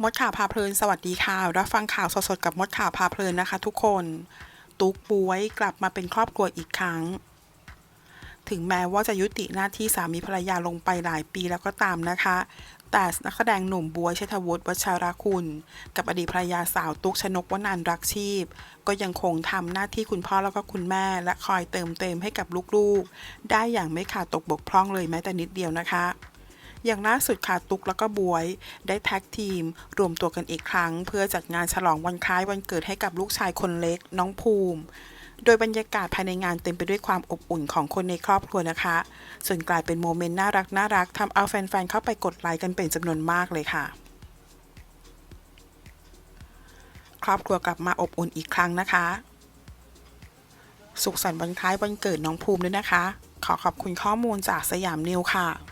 มดข่าวพาเพลินสวัสดีค่ะ รับฟังข่าวสดๆกับมดข่าวพาเพลินนะคะ ทุกคน ตุ๊กบวยกลับมาเป็นครอบครัวอีกครั้ง ถึงแม้ว่าจะยุติหน้าที่สามีภรรยาลงไปหลายปีแล้วก็ตามนะคะ แต่นักแสดงหนุ่มบวยเชษฐวุฒิวัชราคุณ กับอดีตภรรยาสาวตุ๊กชนกวนันรักชีพ ก็ยังคงทำหน้าที่คุณพ่อแล้วก็คุณแม่ และคอยเติมเต็มให้กับลูกๆ ได้อย่างไม่ขาดตกบกพร่องเลยแม้แต่นิดเดียวนะคะ อย่างล่าสุดค่ะตุ๊กแล้วก็บวย ได้แท็กทีม รวมตัวกันอีกครั้ง เพื่อจัดงานฉลองวันคล้ายวันเกิดให้กับลูกชายคนเล็กน้องภูมิ โดยบรรยากาศภายในงานเต็มไปด้วยความอบอุ่นของคนในครอบครัวนะคะ ส่วนกลายเป็นโมเมนต์น่ารักน่ารักทำเอาแฟนๆเข้าไปกดไลค์กันเป็นจำนวนมากเลยค่ะครอบครัวกลับมาอบอุ่นอีกครั้งนะคะ สุขสันต์วันคล้ายวันเกิดน้องภูมิด้วยนะคะ ขอขอบคุณข้อมูลจากสยามนิวค่ะ